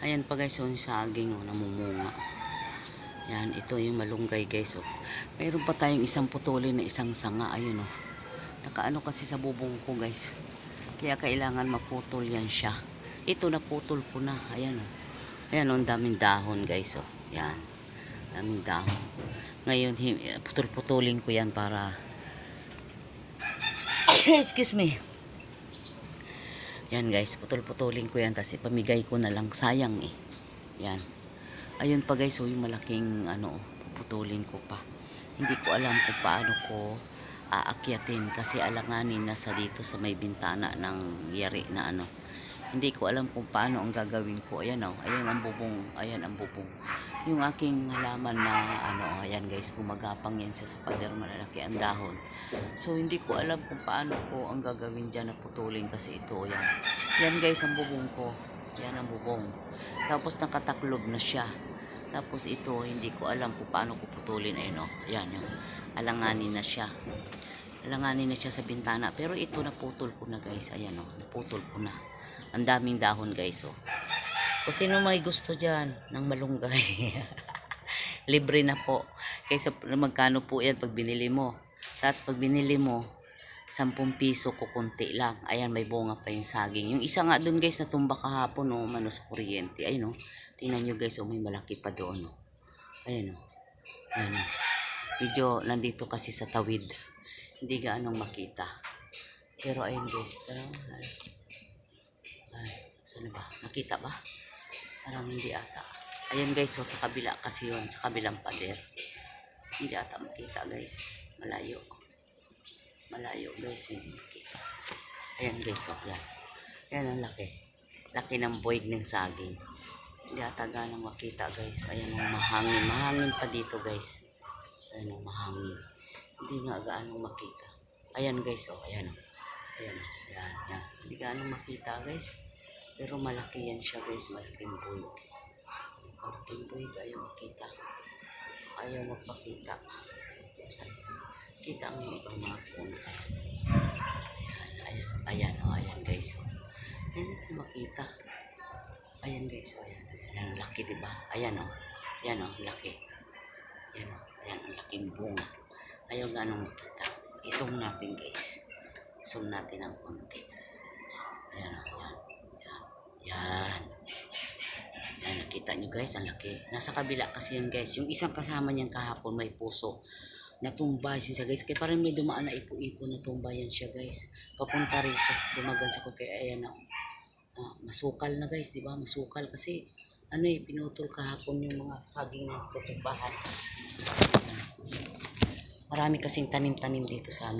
Ayan pa guys, oh, yung saging oh, namumunga. Yan, ito yung malunggay guys. Oh. Mayroon pa tayong isang putulin na isang sanga. Ayun oh. Nakaano kasi sa bubong ko guys. Kaya kailangan maputol yan siya. Ito naputol ko na. Ayan oh. Ayan oh, daming dahon guys oh. Yan. Daming dahon. Ngayon, putol-putulin ko yan para... Excuse me. Yan guys, putol-putulin ko yan. Tapos ipamigay ko na lang. Sayang eh. Yan. Ayun pa guys, oh, yung malaking ano, puputulin ko pa. Hindi ko alam kung paano ko aakyatin kasi alanganin na sa dito sa may bintana ng yari na ano. Hindi ko alam kung paano ang gagawin ko. Ayan oh, ayan ang bubong, ayan ang bubong. Yung aking halaman na ano, ayan guys, gumagapang yan sa pader malalaki ang dahon. So hindi ko alam kung paano ko ang gagawin dyan na putulin kasi ito, ayan. Yan guys ang bubong ko. Yan ang bubong. Tapos nakataklob na siya. Tapos ito, hindi ko alam kung paano ko putulin. Ayun o, yan yung alanganin na siya. Alanganin na siya sa bintana. Pero ito, naputol ko na guys. Ayan o, naputol ko na. Ang daming dahon guys o. Kung sino may gusto dyan ng malunggay. Libre na po. Kaysa magkano po yan pag binili mo. Tapos pag binili mo, 10 piso ko konti lang. Ayan, may bunga pa yung saging. Yung isa nga doon guys, natumba kahapon, no, mano sa kuryente. Ayun, no. Tingnan nyo guys, oh, may malaki pa doon, no. Ayan, no. Ayan, no. Medyo nandito kasi sa tawid. Hindi gaanong makita. Pero ayun guys, tara. Ay, saan na ba? Nakita ba? Parang hindi ata. Ayan guys, so sa kabila kasi yun, sa kabilang pader. Hindi ata makita guys. Malayo malayo guys hindi makita ayan guys oh yan yan ang laki laki ng boig ng saging hindi ata ganang makita guys ayan ang mahangin mahangin pa dito guys ayan ang mahangin hindi nga gaano makita ayan guys oh ayan oh ayan oh yan yan hindi gaano makita guys pero malaki yan siya guys malaking boig malaking boig ayaw makita ayaw magpakita kita yung ibang mga puno. Ayan, ayan, ayan, oh, ayan guys. Oh. Ayan makita. Ayan guys, oh, ayan. Ayan, ang laki, di ba? Ayan, oh. Ayan, oh, laki. Ayan, oh. Ayan, ang laking bunga. Ayaw ganong makita. I-zoom natin, guys. Zoom natin ng konti. Ayan, oh, ayan. Ayan. Ayan. Ayan, nakita nyo guys, ang laki. Nasa kabila kasi yun guys. Yung isang kasama niyan kahapon may puso natumba siya guys. Kaya parang may dumaan na ipo-ipo natumba yan siya guys. Papunta rito. Dumagan sa ko kaya ayan na. ah, masukal na guys, di ba? Masukal kasi ano eh, pinutol kahapon yung mga saging ng tutumbahan. Marami kasing tanim-tanim dito sa amin.